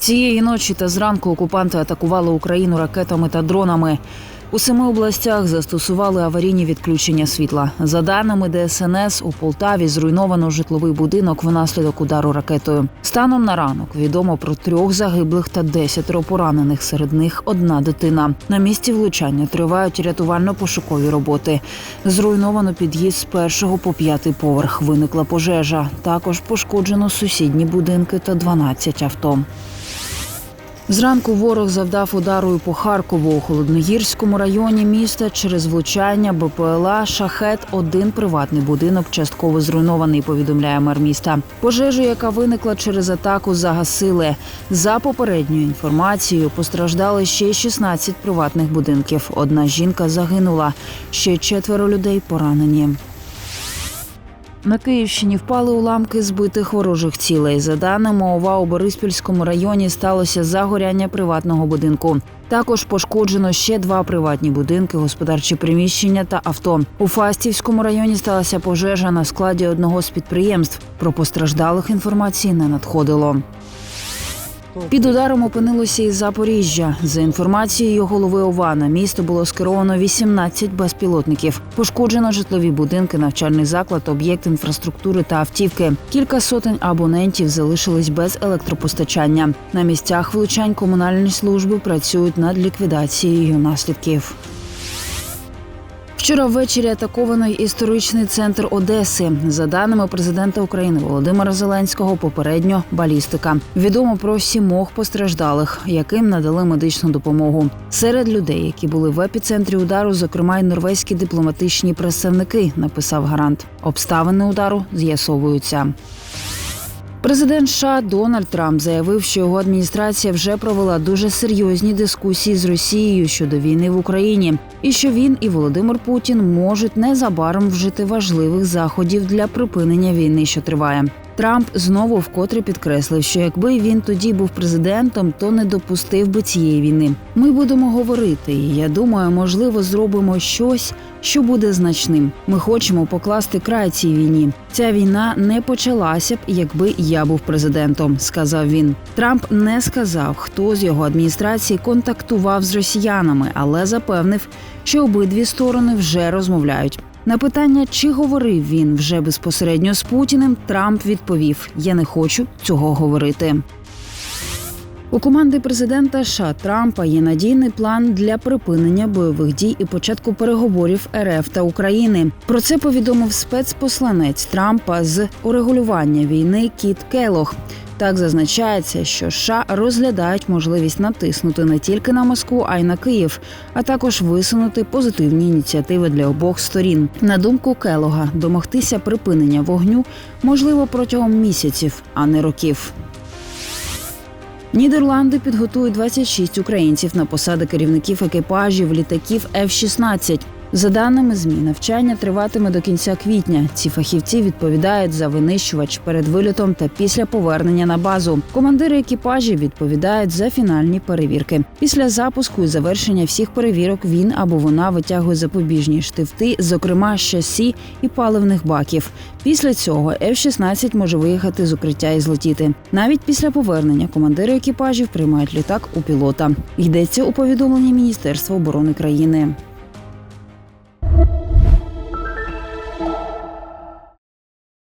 Цієї ночі та зранку окупанти атакували Україну ракетами та дронами. У семи областях застосували аварійні відключення світла. За даними ДСНС, у Полтаві зруйновано житловий будинок внаслідок удару ракетою. Станом на ранок відомо про трьох загиблих та десятеро поранених. Серед них одна дитина. На місці влучання тривають рятувально-пошукові роботи. Зруйновано під'їзд з першого по п'ятий поверх. Виникла пожежа. Також пошкоджено сусідні будинки та 12 авто. Зранку ворог завдав удару по Харкову у Холодногірському районі міста через влучання БПЛА Шахет. Один приватний будинок частково зруйнований. Повідомляє мер міста. Пожежу, яка виникла через атаку, загасили. За попередньою інформацією, постраждали ще 16 приватних будинків. Одна жінка загинула, ще четверо людей поранені. На Київщині впали уламки збитих ворожих цілей. За даними ОВА у Бориспільському районі сталося загоряння приватного будинку. Також пошкоджено ще два приватні будинки, господарчі приміщення та авто. У Фастівському районі сталася пожежа на складі одного з підприємств. Про постраждалих інформації не надходило. Під ударом опинилося і Запоріжжя. За інформацією голови ОВА, на місто було скеровано 18 безпілотників. Пошкоджено житлові будинки, навчальний заклад, об'єкт інфраструктури та автівки. Кілька сотень абонентів залишились без електропостачання. На місцях влучань комунальні служби працюють над ліквідацією наслідків. Вчора ввечері атаковано історичний центр Одеси. За даними президента України Володимира Зеленського, попередньо балістика. Відомо про сімох постраждалих, яким надали медичну допомогу. Серед людей, які були в епіцентрі удару, зокрема й норвезькі дипломатичні представники, написав гарант. Обставини удару з'ясовуються. Президент США Дональд Трамп заявив, що його адміністрація вже провела дуже серйозні дискусії з Росією щодо війни в Україні, і що він і Володимир Путін можуть незабаром вжити важливих заходів для припинення війни, що триває. Трамп знову вкотре підкреслив, що якби він тоді був президентом, то не допустив би цієї війни. Ми будемо говорити, і я думаю, можливо, зробимо щось, що буде значним. Ми хочемо покласти край цій війні. Ця війна не почалася б, якби я був президентом, сказав він. Трамп не сказав, хто з його адміністрації контактував з росіянами, але запевнив, що обидві сторони вже розмовляють. На питання, чи говорив він вже безпосередньо з Путіним, Трамп відповів: Я не хочу цього говорити. У команди президента США Трампа є надійний план для припинення бойових дій і початку переговорів РФ та України. Про це повідомив спецпосланець Трампа з урегулювання війни Кіт Келох. Так зазначається, що США розглядають можливість натиснути не тільки на Москву, а й на Київ, а також висунути позитивні ініціативи для обох сторін. На думку Келога, домогтися припинення вогню можливо протягом місяців, а не років. Нідерланди підготують 26 українців на посади керівників екіпажів літаків F-16. За даними змі, навчання триватиме до кінця квітня. Ці фахівці відповідають за винищувач перед вильотом та після повернення на базу. Командири екіпажів відповідають за фінальні перевірки. Після запуску і завершення всіх перевірок він або вона витягує запобіжні штифти, зокрема з шасі і паливних баків. Після цього F-16 може виїхати з укриття і злетіти. Навіть після повернення командири екіпажів приймають літак у пілота. Йдеться у повідомленні Міністерства оборони країни.